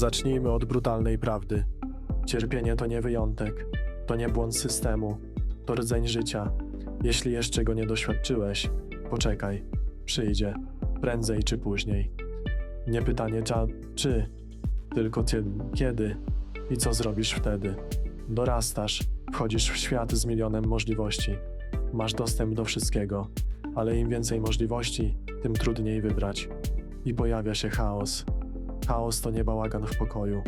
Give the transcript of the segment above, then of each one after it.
Zacznijmy od brutalnej prawdy. Cierpienie to nie wyjątek, to nie błąd systemu, to rdzeń życia. Jeśli jeszcze go nie doświadczyłeś, poczekaj, przyjdzie, prędzej czy później. Nie pytanie cza, czy, tylko kiedy i co zrobisz wtedy. Dorastasz, wchodzisz w świat z milionem możliwości. Masz dostęp do wszystkiego, ale im więcej możliwości, tym trudniej wybrać. I pojawia się chaos. Chaos to nie bałagan w pokoju,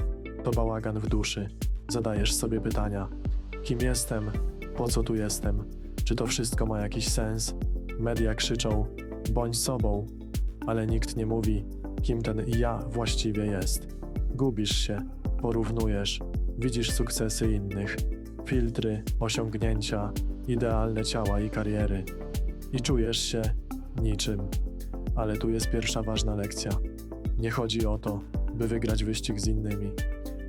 to bałagan w duszy. Zadajesz sobie pytania: kim jestem? Po co tu jestem? Czy to wszystko ma jakiś sens? Media krzyczą: bądź sobą, ale nikt nie mówi, kim ten ja właściwie jest. Gubisz się, porównujesz, widzisz sukcesy innych, filtry, osiągnięcia, idealne ciała i kariery. I czujesz się niczym. Ale tu jest pierwsza ważna lekcja. Nie chodzi o to, by wygrać wyścig z innymi.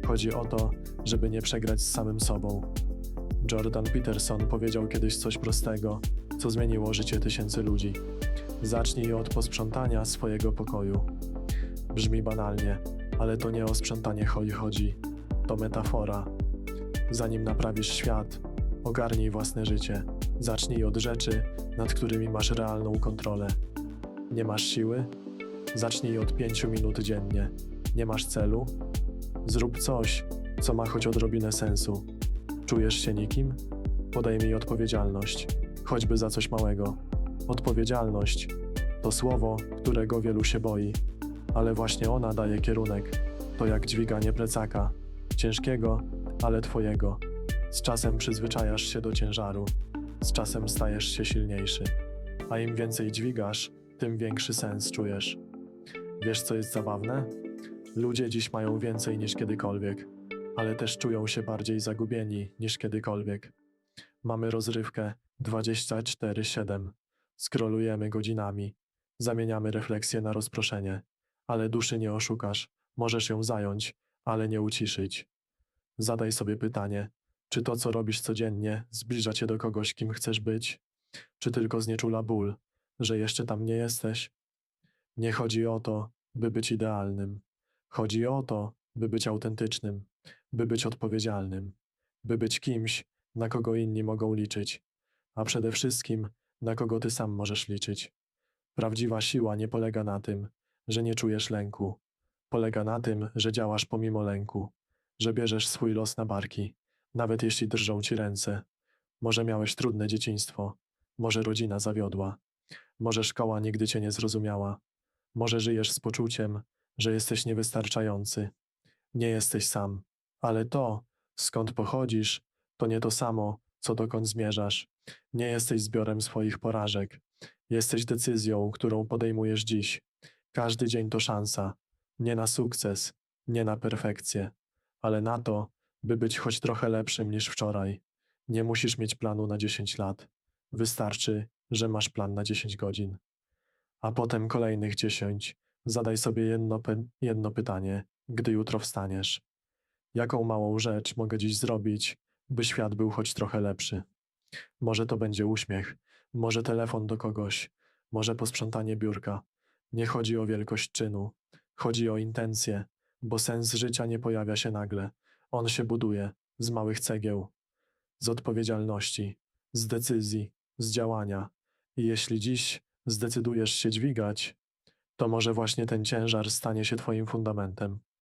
Chodzi o to, żeby nie przegrać z samym sobą. Jordan Peterson powiedział kiedyś coś prostego, co zmieniło życie tysięcy ludzi. Zacznij od posprzątania swojego pokoju. Brzmi banalnie, ale to nie o sprzątanie chodzi chodzi. To metafora. Zanim naprawisz świat, ogarnij własne życie. Zacznij od rzeczy, nad którymi masz realną kontrolę. Nie masz siły? Zacznij od 5 minut dziennie. Nie masz celu? Zrób coś, co ma choć odrobinę sensu. Czujesz się nikim? Podejmij odpowiedzialność, choćby za coś małego. Odpowiedzialność to słowo, którego wielu się boi, ale właśnie ona daje kierunek. To jak dźwiganie plecaka, ciężkiego, ale twojego. Z czasem przyzwyczajasz się do ciężaru, z czasem stajesz się silniejszy, a im więcej dźwigasz, tym większy sens czujesz. Wiesz, co jest zabawne? Ludzie dziś mają więcej niż kiedykolwiek, ale też czują się bardziej zagubieni niż kiedykolwiek. Mamy rozrywkę 24-7. Skrolujemy godzinami, zamieniamy refleksję na rozproszenie, ale duszy nie oszukasz, możesz ją zająć, ale nie uciszyć. Zadaj sobie pytanie, czy to, co robisz codziennie, zbliża cię do kogoś, kim chcesz być? Czy tylko znieczula ból, że jeszcze tam nie jesteś? Nie chodzi o to, by być idealnym. Chodzi o to, by być autentycznym, by być odpowiedzialnym, by być kimś, na kogo inni mogą liczyć, a przede wszystkim na kogo ty sam możesz liczyć. Prawdziwa siła nie polega na tym, że nie czujesz lęku. Polega na tym, że działasz pomimo lęku, że bierzesz swój los na barki, nawet jeśli drżą ci ręce. Może miałeś trudne dzieciństwo, może rodzina zawiodła, może szkoła nigdy cię nie zrozumiała, może żyjesz z poczuciem, że jesteś niewystarczający. Nie jesteś sam, ale to, skąd pochodzisz, to nie to samo, co dokąd zmierzasz. Nie jesteś zbiorem swoich porażek. Jesteś decyzją, którą podejmujesz dziś. Każdy dzień to szansa. Nie na sukces, nie na perfekcję, ale na to, by być choć trochę lepszym niż wczoraj. Nie musisz mieć planu na 10 lat. Wystarczy, że masz plan na 10 godzin. A potem kolejnych 10. Zadaj sobie jedno, pe- jedno pytanie, gdy jutro wstaniesz. Jaką małą rzecz mogę dziś zrobić, by świat był choć trochę lepszy? Może to będzie uśmiech, może telefon do kogoś, może posprzątanie biurka. Nie chodzi o wielkość czynu, chodzi o intencje, bo sens życia nie pojawia się nagle. On się buduje z małych cegieł, z odpowiedzialności, z decyzji, z działania. I jeśli dziś zdecydujesz się dźwigać, to może właśnie ten ciężar stanie się Twoim fundamentem.